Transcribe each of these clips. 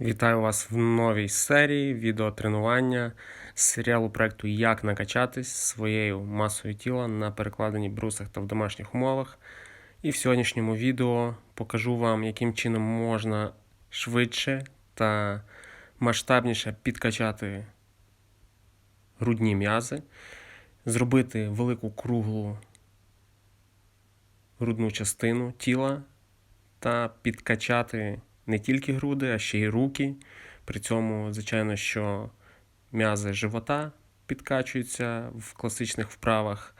Вітаю вас в новій серії відеотренування з серіалу проекту Як накачатись своєю масою тіла на перекладенні брусах та в домашніх умовах. І в сьогоднішньому відео покажу вам, яким чином можна швидше та масштабніше підкачати грудні м'язи, зробити велику круглу грудну частину тіла та підкачати не тільки груди, а ще й руки. При цьому, звичайно, що м'язи живота підкачуються в класичних вправах.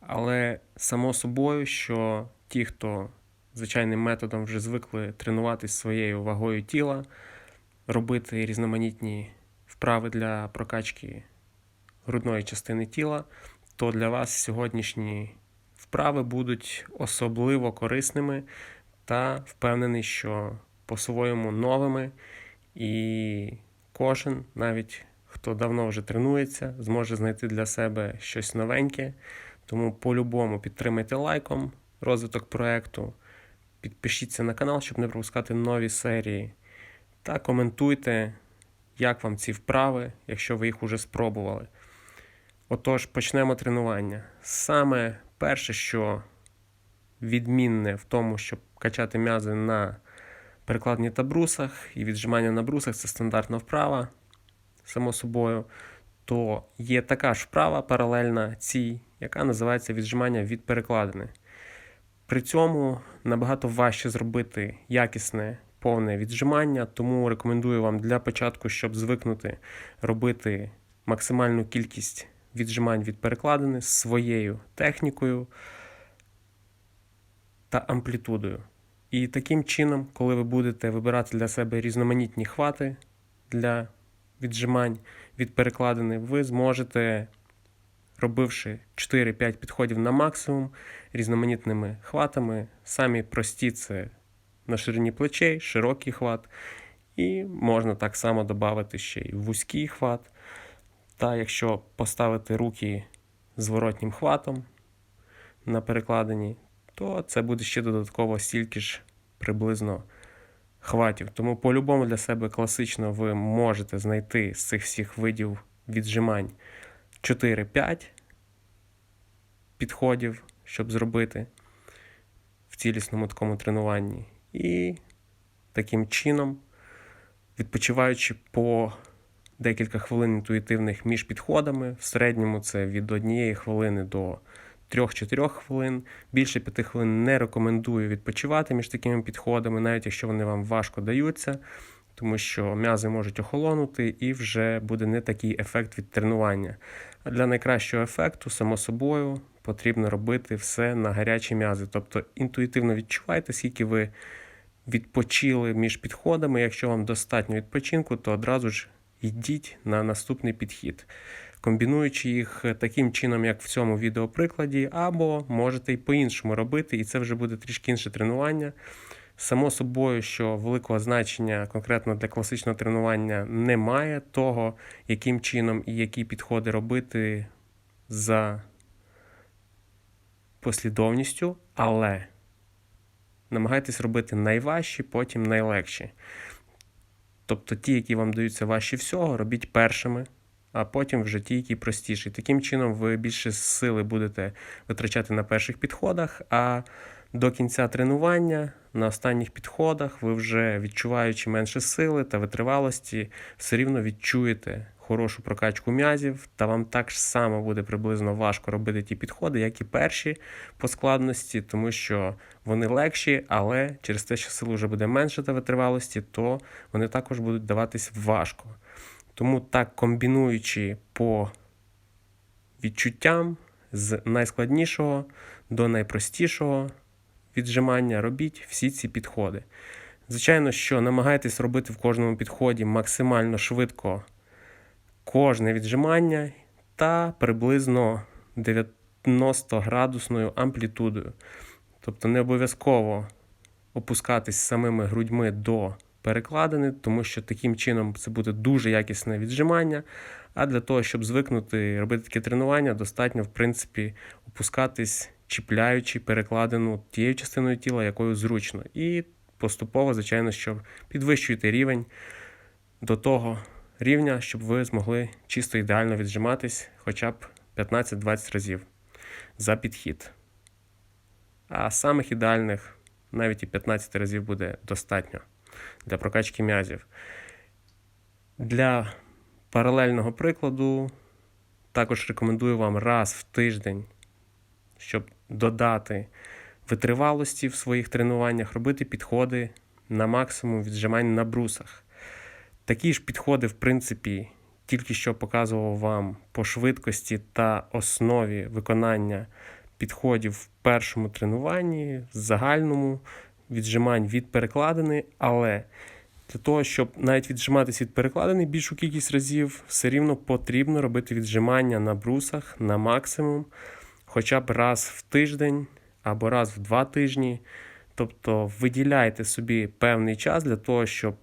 Але само собою, що ті, хто звичайним методом вже звикли тренуватися своєю вагою тіла, робити різноманітні вправи для прокачки грудної частини тіла, то для вас сьогоднішні вправи будуть особливо корисними та впевнений, що по-своєму новими, і кожен, навіть хто давно вже тренується, зможе знайти для себе щось новеньке. Тому по-любому підтримайте лайком розвиток проекту, підпишіться на канал, щоб не пропускати нові серії. Та коментуйте, як вам ці вправи, якщо ви їх уже спробували. Отож, почнемо тренування. Саме перше, що відмінне в тому, щоб качати м'язи на перекладні та брусах і віджимання на брусах це стандартна вправа, само собою, то є така ж вправа паралельна цій, яка називається віджимання від перекладини. При цьому набагато важче зробити якісне повне віджимання, тому рекомендую вам для початку, щоб звикнути робити максимальну кількість віджимань від перекладини з своєю технікою та амплітудою. І таким чином, коли ви будете вибирати для себе різноманітні хвати для віджимань від перекладини, ви зможете, робивши 4-5 підходів на максимум різноманітними хватами, самі прості це на ширині плечей, широкий хват, і можна так само додати ще й вузький хват. Та якщо поставити руки зворотнім хватом на перекладині, то це буде ще додатково стільки ж приблизно хватів. Тому по-любому для себе класично ви можете знайти з цих всіх видів віджимань 4-5 підходів, щоб зробити в цілісному такому тренуванні. І таким чином, відпочиваючи по декілька хвилин інтуїтивних між підходами, в середньому це від однієї хвилини до 3-4 хвилин. Більше 5 хвилин не рекомендую відпочивати між такими підходами, навіть якщо вони вам важко даються, тому що м'язи можуть охолонути і вже буде не такий ефект від тренування. А для найкращого ефекту, само собою, потрібно робити все на гарячі м'язи. Тобто інтуїтивно відчувайте, скільки ви відпочили між підходами. Якщо вам достатньо відпочинку, то одразу ж йдіть на наступний підхід комбінуючи їх таким чином, як в цьому відеоприкладі, або можете й по-іншому робити, і це вже буде трішки інше тренування. Само собою, що великого значення конкретно для класичного тренування немає того, яким чином і які підходи робити за послідовністю, але намагайтесь робити найважчі, потім найлегші. Тобто ті, які вам даються важчі всього, робіть першими а потім вже ті, які простіші. Таким чином, ви більше сили будете витрачати на перших підходах, а до кінця тренування на останніх підходах ви вже відчуваючи менше сили та витривалості, все рівно відчуєте хорошу прокачку м'язів, та вам так само буде приблизно важко робити ті підходи, як і перші по складності, тому що вони легші, але через те, що сили вже буде менше та витривалості, то вони також будуть даватись важко. Тому так комбінуючи по відчуттям з найскладнішого до найпростішого віджимання, робіть всі ці підходи. Звичайно, що намагайтесь робити в кожному підході максимально швидко кожне віджимання та приблизно 90 градусною амплітудою. Тобто не обов'язково опускатись самими грудьми до перекладини, тому що таким чином це буде дуже якісне віджимання. А для того, щоб звикнути робити таке тренування, достатньо, в принципі, опускатись, чіпляючи перекладину тією частиною тіла, якою зручно. І поступово, звичайно, що підвищуєте рівень до того рівня, щоб ви змогли чисто ідеально віджиматись хоча б 15-20 разів за підхід. А самих ідеальних навіть і 15 разів буде достатньо для прокачки м'язів. Для паралельного прикладу також рекомендую вам раз в тиждень, щоб додати витривалості в своїх тренуваннях, робити підходи на максимум віджимань на брусах. Такі ж підходи, в принципі, тільки що показував вам по швидкості та основі виконання підходів в першому тренуванні, в загальному віджимань від перекладини, але для того, щоб навіть віджиматися від перекладини більшу кількість разів, все рівно потрібно робити віджимання на брусах на максимум, хоча б раз в тиждень або раз в два тижні. Тобто виділяйте собі певний час для того, щоб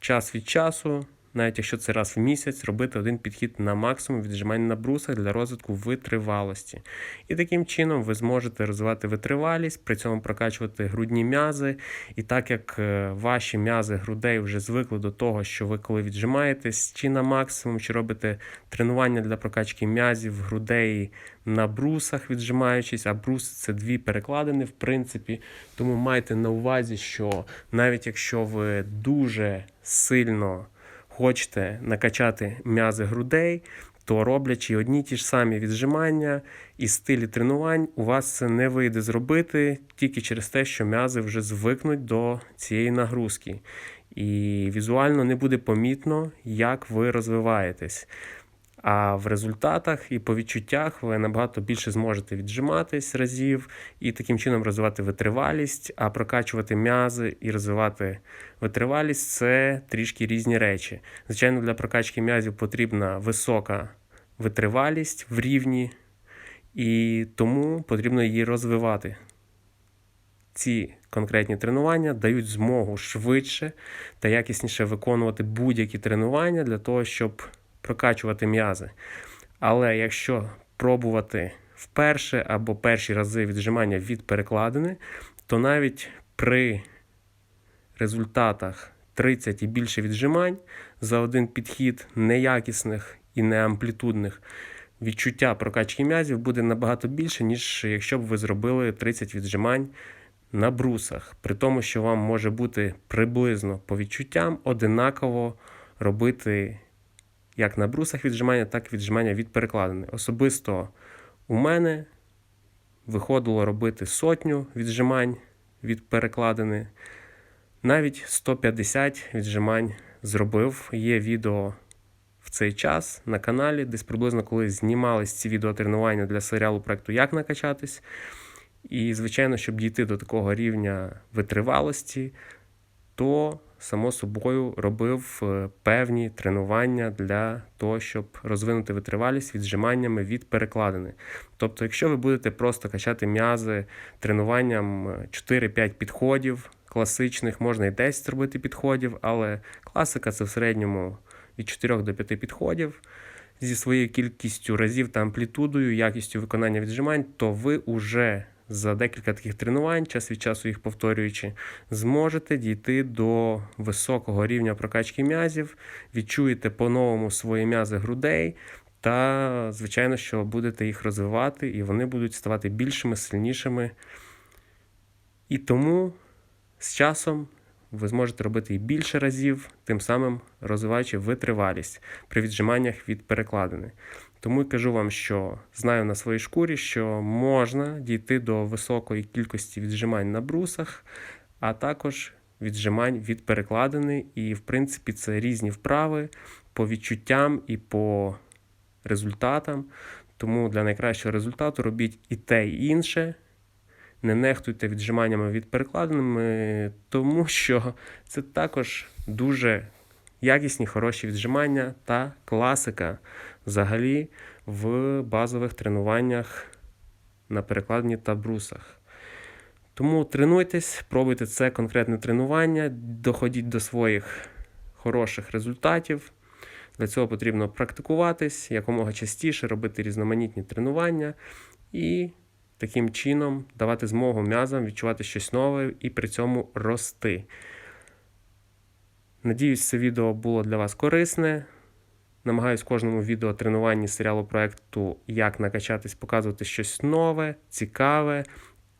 час від часу, навіть якщо це раз в місяць, робити один підхід на максимум віджимань на брусах для розвитку витривалості. І таким чином ви зможете розвивати витривалість, при цьому прокачувати грудні м'язи. І так як е, ваші м'язи грудей вже звикли до того, що ви коли віджимаєтесь, чи на максимум, чи робите тренування для прокачки м'язів, грудей на брусах, віджимаючись, а брус це дві перекладини, в принципі. Тому майте на увазі, що навіть якщо ви дуже сильно хочете накачати м'язи грудей, то роблячи одні ті ж самі віджимання і стилі тренувань, у вас це не вийде зробити тільки через те, що м'язи вже звикнуть до цієї нагрузки. І візуально не буде помітно, як ви розвиваєтесь. А в результатах і по відчуттях ви набагато більше зможете віджиматись разів і таким чином розвивати витривалість, а прокачувати м'язи і розвивати витривалість це трішки різні речі. Звичайно, для прокачки м'язів потрібна висока витривалість в рівні, і тому потрібно її розвивати. Ці конкретні тренування дають змогу швидше та якісніше виконувати будь-які тренування для того, щоб прокачувати м'язи. Але якщо пробувати вперше або перші рази віджимання від перекладини, то навіть при результатах 30 і більше віджимань за один підхід неякісних і неамплітудних, відчуття прокачки м'язів буде набагато більше, ніж якщо б ви зробили 30 віджимань на брусах. При тому, що вам може бути приблизно по відчуттям одинаково робити як на брусах віджимання, так і віджимання від перекладини. Особисто у мене виходило робити сотню віджимань від перекладини. Навіть 150 віджимань зробив. Є відео в цей час на каналі, десь приблизно коли знімались ці відеотренування для серіалу проекту Як накачатись. І, звичайно, щоб дійти до такого рівня витривалості, то само собою робив е, певні тренування для того, щоб розвинути витривалість віджиманнями від перекладини. Тобто, якщо ви будете просто качати м'язи тренуванням 4-5 е, підходів класичних, можна і 10 робити підходів, але класика це в середньому від 4 до 5 підходів. Зі своєю кількістю разів та амплітудою, якістю виконання віджимань, то ви вже за декілька таких тренувань, час від часу їх повторюючи, зможете дійти до високого рівня прокачки м'язів, відчуєте по-новому свої м'язи грудей. Та, звичайно, що будете їх розвивати, і вони будуть ставати більшими, сильнішими. І тому з часом ви зможете робити і більше разів, тим самим розвиваючи витривалість при віджиманнях від перекладини. Тому й кажу вам, що знаю на своїй шкурі, що можна дійти до високої кількості віджимань на брусах, а також віджимань від перекладини. І, в принципі, це різні вправи по відчуттям і по результатам. Тому для найкращого результату робіть і те, і інше. Не нехтуйте віджиманнями від перекладинами, тому що це також дуже якісні, хороші віджимання та класика взагалі в базових тренуваннях на перекладні та брусах. Тому тренуйтесь, пробуйте це конкретне тренування, доходіть до своїх хороших результатів. Для цього потрібно практикуватись якомога частіше, робити різноманітні тренування і таким чином давати змогу м'язам відчувати щось нове і при цьому рости. Надіюсь, це відео було для вас корисне. Намагаюсь в кожному відео тренуванні серіалу проекту Як накачатись, показувати щось нове, цікаве.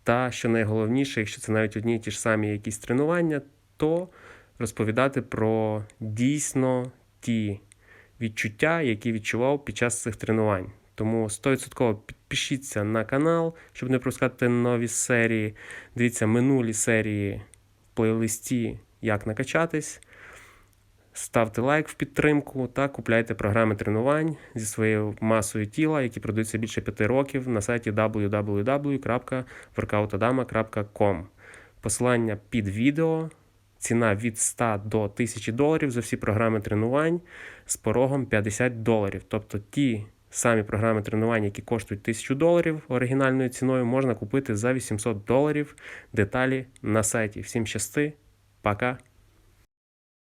Та що найголовніше, якщо це навіть одні і ті ж самі якісь тренування, то розповідати про дійсно ті відчуття, які відчував під час цих тренувань. Тому 100% підпишіться на канал, щоб не пропускати нові серії. Дивіться минулі серії в плейлисті Як накачатись. Ставте лайк в підтримку та купляйте програми тренувань зі своєю масою тіла, які продаються більше 5 років на сайті www.workoutadama.com. Посилання під відео. Ціна від 100 до 1000 доларів за всі програми тренувань з порогом 50 доларів. Тобто ті самі програми тренувань, які коштують 1000 доларів оригінальною ціною, можна купити за 800 доларів. Деталі на сайті. Всім щасти, пока!